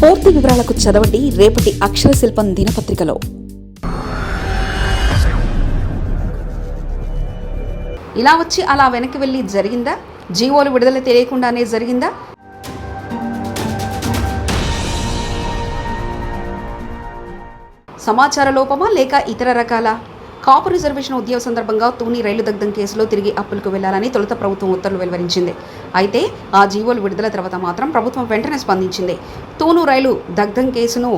పూర్తి వివరాలకు చదవండి రేపటి అక్షర శిల్పం దినపత్రికలో. ఇలా వచ్చి అలా వెనక్కి వెళ్ళి జరిగిందా? జీవోలు విడుదల తెలియకుండానే జరిగిందా? సమాచార లోపమా లేక ఇతర రకాల? కాపు రిజర్వేషన్ ఉద్యోగ సందర్భంగా తూని రైలు దగ్ధం కేసులో తిరిగి అప్పులకు వెళ్ళాలని తొలుత ప్రభుత్వం ఉత్తర్వులు వెలువరించింది. అయితే ఆ జీవోలు విడుదల తర్వాత మాత్రం ప్రభుత్వం వెంటనే స్పందించింది. తూను రైలు దగ్ధం కేసును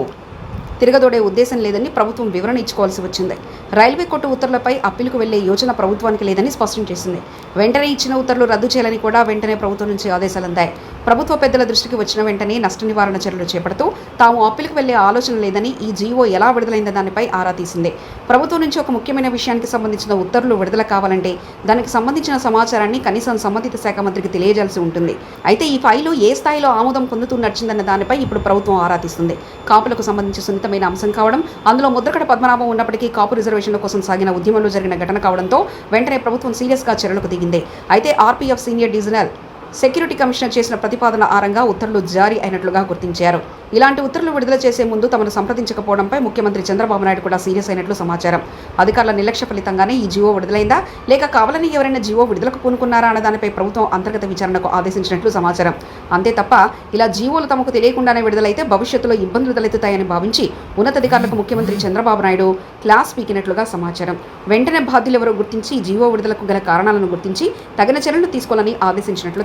తిరగదోడే ఉద్దేశం లేదని ప్రభుత్వం వివరణ ఇచ్చుకోవాల్సి వచ్చింది. రైల్వే కోర్టు ఉత్తర్వులపై అప్పీలకు వెళ్ళే యోచన ప్రభుత్వానికి లేదని స్పష్టం చేసింది. వెంటనే ఇచ్చిన ఉత్తర్వులు రద్దు చేయాలని కూడా వెంటనే ప్రభుత్వం నుంచి ఆదేశాలు అందాయి. ప్రభుత్వ పెద్దల దృష్టికి వచ్చిన వెంటనే నష్ట నివారణ చర్యలు చేపడుతూ తాము అప్పీలకు వెళ్ళే ఆలోచన లేదని ఈ జీవో ఎలా విడుదలైందన్న దానిపై ఆరా తీసింది. ప్రభుత్వం నుంచి ఒక ముఖ్యమైన విషయానికి సంబంధించిన ఉత్తర్వులు విడుదల కావాలంటే దానికి సంబంధించిన సమాచారాన్ని కనీసం సంబంధిత శాఖ మంత్రికి తెలియజేయాల్సి ఉంటుంది. అయితే ఈ ఫైలు ఏ స్థాయిలో ఆమోదం పొందుతూ నడిచిందన్న దానిపై ఇప్పుడు ప్రభుత్వం ఆరా తీస్తుంది. కాపులకు సంబంధించి సున్నితమైన అంశం కావడం అందులో ముద్రకడ పద్మనాభం ఉన్నప్పటికీ కాపు రిజర్వేషన్ల కోసం సాగిన ఉద్యమంలో జరిగిన ఘటన కావడంతో వెంటనే ప్రభుత్వం సీరియస్గా చర్యలకు దిగింది. అయితే RPF senior divisional security commissioner చేసిన ప్రతిపాదన ఆరంగా ఉత్తర్వులు జారీ అయినట్లుగా గుర్తించారు. ఇలాంటి ఉత్తర్వులు విడుదల చేసే ముందు తమను సంప్రదించకపోవడంపై ముఖ్యమంత్రి చంద్రబాబు నాయుడు కూడా సీరియస్ అయినట్లు సమాచారం. అధికారుల నిర్లక్ష్య ఫలితంగానే ఈ జీవో విడుదలైందా? లేక కావాలని ఎవరైనా జీవో విడుదలకు పూనుకున్నారా అన్న దానిపై ప్రభుత్వం అంతర్గత విచారణకు ఆదేశించినట్లు సమాచారం. అంతే తప్ప ఇలా జీవోలు తమకు తెలియకుండానే విడుదలైతే భవిష్యత్తులో ఇబ్బందులు తలెత్తుతాయని భావించి ఉన్నతాధికారులకు ముఖ్యమంత్రి చంద్రబాబు నాయుడు క్లాస్ పీకినట్లుగా సమాచారం. వెంటనే బాధ్యులు ఎవరో గుర్తించి జీవో విడుదలకు గల కారణాలను గుర్తించి తగిన చర్యలు తీసుకోవాలని ఆదేశించినట్లు